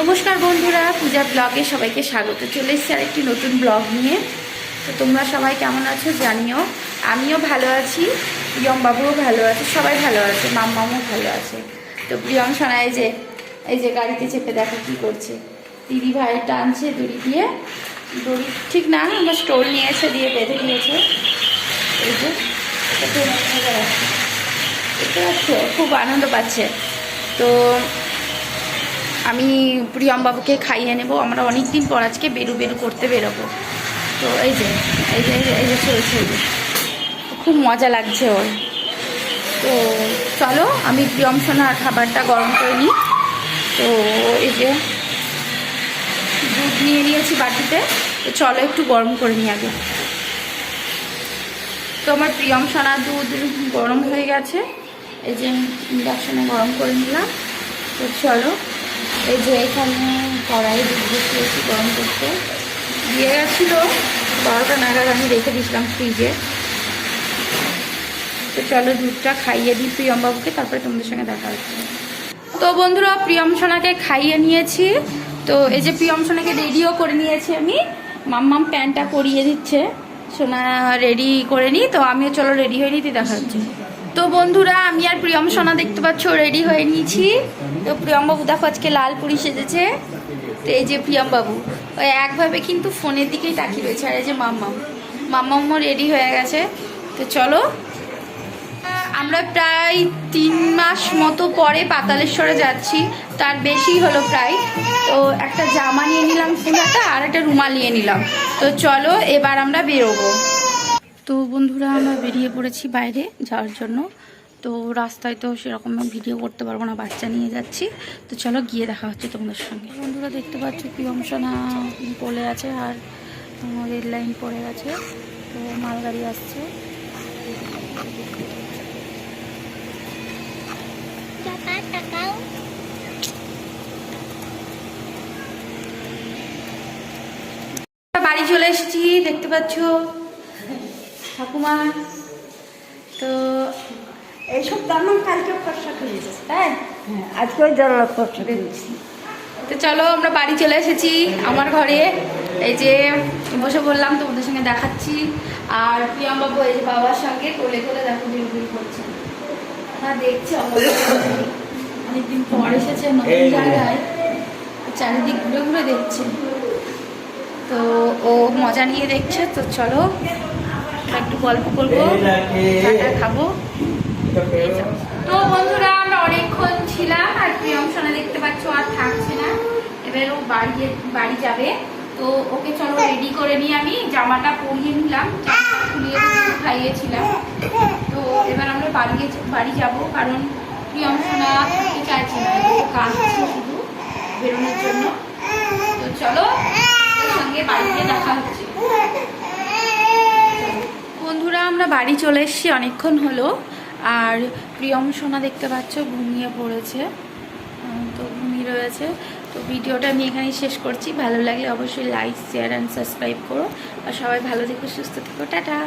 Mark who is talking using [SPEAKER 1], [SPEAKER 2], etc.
[SPEAKER 1] নমস্কার বন্ধুরা, পূজা ব্লগে সবাইকে স্বাগত। চলে এসেছি আরেকটি নতুন ব্লগ নিয়ে। তো তোমরা সবাই কেমন আছো জানিও। আমিও ভালো আছি প্রিয়ম বাবুও ভালো আছে, সবাই ভালো আছে, মাম্মামও ভালো আছে। তো প্রিয়ম এই যে এই যে গাড়িতে চেপে দেখো কী করছে। দিদি ভাই টানছে দড়ি দিয়ে। দড়ি ঠিক না, আমরা স্টোল নিয়েছে, দিয়ে বেঁধে দিয়েছে। এই যে দেখতে পাচ্ছ খুব আনন্দ পাচ্ছে। তো আমি প্রিয়মবাবুকে খাইয়ে নেব, আমরা অনেক দিন পর আজকে বেরু বেরু করতে বেরোবো। তো এই যে এই যে, এই যে- চলছে খুব মজা লাগছে ওর। তো চলো, আমি প্রিয়ম সোনার খাবারটা গরম করে নিই। তো এই যে, দুধ নিয়ে নিয়েছি বাটিতে। তো চলো একটু গরম করে নিই আগে। তো আমার প্রিয়ম সোনার দুধ গরম হয়ে গেছে। এই যে, ইন্ডাকশনে গরম করে নিলাম। তো চলো। এই যে এখানে কড়াই দুধ বসিয়েছি গরম করতে। দিয়ে গেছিল, বারোটা নাগাদ আমি রেখে দিয়েছিলাম ফ্রিজে। তো চলো দুধটা খাইয়ে দিই প্রিয়মবাবুকে, তারপরে তোমাদের সঙ্গে দেখা হচ্ছে। তো বন্ধুরা, প্রিয়ম সোনাকে খাইয়ে নিয়েছি। তো এই যে প্রিয়ম সোনাকে রেডিও করে নিয়েছি আমি। মাম্মাম প্যান্টটা পরিয়ে দিচ্ছে। সোনা রেডি করে নিই তো আমিও চলো রেডি হয়ে নিতে দেখা হচ্ছে। তো বন্ধুরা, আমি আর প্রিয়ম সোনা দেখতে পাচ্ছ রেডি হয়ে নিয়েছি। তো প্রিয়মবাবু দেখো, আজকে লাল পুরি সেজেছে। তো এই যে প্রিয়মবাবু, ওই একভাবে কিন্তু ফোনের দিকেই তাকিয়ে রয়েছে। আর এই যে মাম্মাম, মাম্মামও রেডি হয়ে গেছে। তো চলো, আমরা প্রায় তিন মাস মতো পরে পাতালেশ্বরে যাচ্ছি। তার বেশি হলো প্রায়। তো একটা জামা নিয়ে নিলাম, ফুলাটা, আর একটা রুমাল নিয়ে নিলাম। তো চলো, এবার আমরা বেরোবো। তো বন্ধুরা, আমরা বেরিয়ে পড়েছি বাইরে যাওয়ার জন্য। তো রাস্তায় তো সেরকম ভিডিও করতে পারব না, বাচ্চা নিয়ে যাচ্ছি। তো চলো গিয়ে দেখা হচ্ছে তোমাদের সঙ্গে। বন্ধুরা, দেখতে পাচ্ছ প্রিয়ংসনা বলে আছে আর রেল লাইন পড়ে গেছে তো মালগাড়ি আসছে। বাড়ি চলে এসেছি, দেখতে পাচ্ছ? ঠাকুমা তো
[SPEAKER 2] এইসব দাম কালকে ফর্সা খেয়েছে
[SPEAKER 1] তাই?
[SPEAKER 2] হ্যাঁ আজকে ওই জল ফর্সা খেয়েছি
[SPEAKER 1] তো চলো আমরা বাড়ি চলে এসেছি আমার ঘরে। এই যে বসে বললাম তোমাদের সঙ্গে দেখাচ্ছি। আর প্রিয়াম বাবু এই যে বাবার সঙ্গে কোলে কোলে দেখো বিড়বিড় করছে। হ্যাঁ দেখছি অনেকদিন পর এসেছে নতুন জায়গায়। চারিদিক ঘুরে ঘুরে দেখছে। তো ও মজা নিয়ে দেখছে তো চলো। একটু গল্প করব খাব। তো বন্ধুরা আমরা অনেকক্ষণ ছিলাম আর প্রিয়ম সোনা দেখতে পাচ্ছ আর থাকছে না। এবার ও বাড়ি বাড়ি যাবে। তো ওকে চলো রেডি করে নিয়ে আমি। জামাটা পরিয়ে নিলাম খুলিয়ে খাইয়েছিলাম। তো এবার আমরা বাড়ি বাড়ি যাব কারণ প্রিয়ম সোনা থাকতে চাইছে না। কাঁদছে শুধু বেরোনোর জন্য। তো চলো ওর সঙ্গে বাড়িতে দেখা হচ্ছে বন্ধুরা আমরা বাড়ি চলে এসছি, অনেকক্ষণ হলো। আর প্রিয়ম সোনা দেখতে পাচ্ছ, ঘুমিয়ে পড়েছে। তো ঘুমিয়ে রয়েছে। তো ভিডিওটা আমি এখানেই শেষ করছি। ভালো লাগলে অবশ্যই লাইক শেয়ার অ্যান্ড সাবস্ক্রাইব করো। আর সবাই ভালো থেকো, সুস্থ থেকো। টাটা!